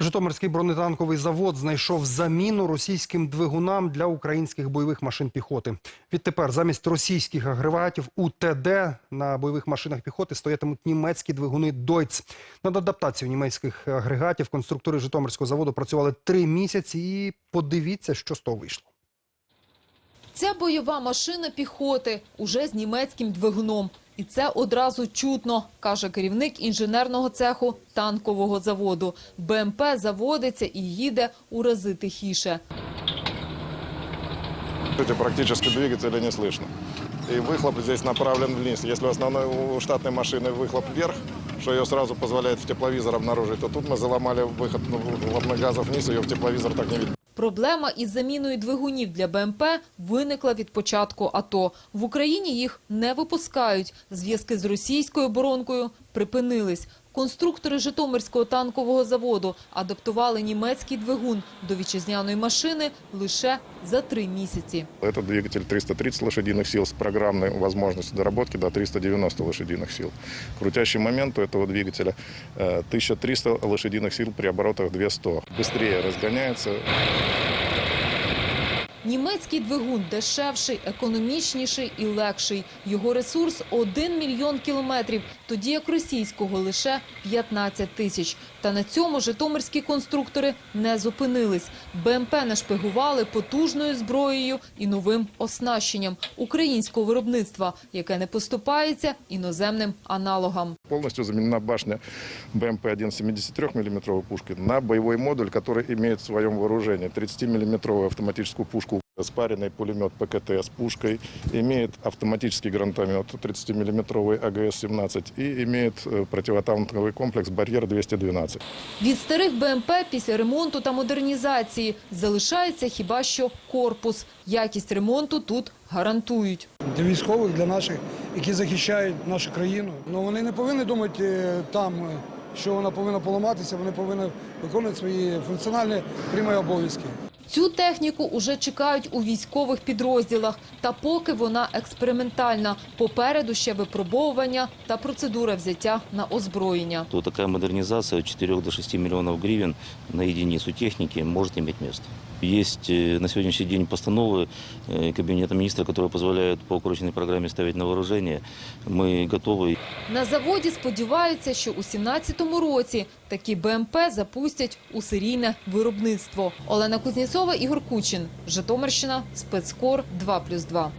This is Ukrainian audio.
Житомирський бронетанковий завод знайшов заміну російським двигунам для українських бойових машин піхоти. Відтепер замість російських агрегатів УТД на бойових машинах піхоти стоятимуть німецькі двигуни Дойц. Над адаптацією німецьких агрегатів конструктори Житомирського заводу працювали три місяці. І подивіться, що з того вийшло. Ця бойова машина піхоти уже з німецьким двигуном. І це одразу чутно, каже керівник інженерного цеху танкового заводу. БМП заводиться і їде у рази тихіше. Эти практически двигателя не слышно. И выхлоп здесь направлен вниз. Если у основной у штатной машины выхлоп вверх, что ее сразу позволяет в тепловизор обнаружить, то тут мы заломали выход ну, выхлопных газов вниз, ее в тепловизор так не видно. Проблема із заміною двигунів для БМП виникла від початку АТО. В Україні їх не випускають. Зв'язки з російською оборонкою припинились. Конструктори Житомирського танкового заводу адаптували німецький двигун до вітчизняної машини лише за три місяці. Это двигатель 330 лошадиных сил с программной возможностью доработки до 390 лошадиных сил. Крутящий момент у этого двигателя э, 1300 лошадиных сил при оборотах 200. Быстрее разгоняется, Німецький двигун дешевший, економічніший і легший. Його ресурс – 1 мільйон кілометрів, тоді як російського лише 15 тисяч. Та на цьому житомирські конструктори не зупинились. БМП нашпигували потужною зброєю і новим оснащенням українського виробництва, яке не поступається іноземним аналогам. Полностью заменена башня БМП-1 73 мм пушки на боевой модуль, который имеет в своем вооружении 30-миллиметровую автоматическую пушку, спаренный пулемет ПКТ с пушкой, имеет автоматический гранатомет 30-миллиметровый АГС-17 и имеет э, противотанковый комплекс «Барьер-212». Від старих БМП після ремонту та модернізації залишається хіба що корпус. Якість ремонту тут гарантують. для військових, для наших, які захищають нашу країну. Ну вони не повинні думати е, там, е, що вона повинна поламатися, вони повинні виконувати свої функціональні прямі обов'язки. Цю техніку уже чекають у військових підрозділах. Та поки вона експериментальна. Попереду ще випробовування та процедура взяття на озброєння. то такая модернизация от 4 до 6 миллионов гривен на единицу техники может иметь место. Есть э, на сегодняшний день постановы э, Кабинета министра, которые позволяют по укороченной программе ставить на вооружение. Мы готовы На заводі сподіваються, що у 17-му році такі БМП запустять у серійне виробництво. Олена Кузнєцова, Ігор Кучин, Житомирщина, спецкор 2+,2.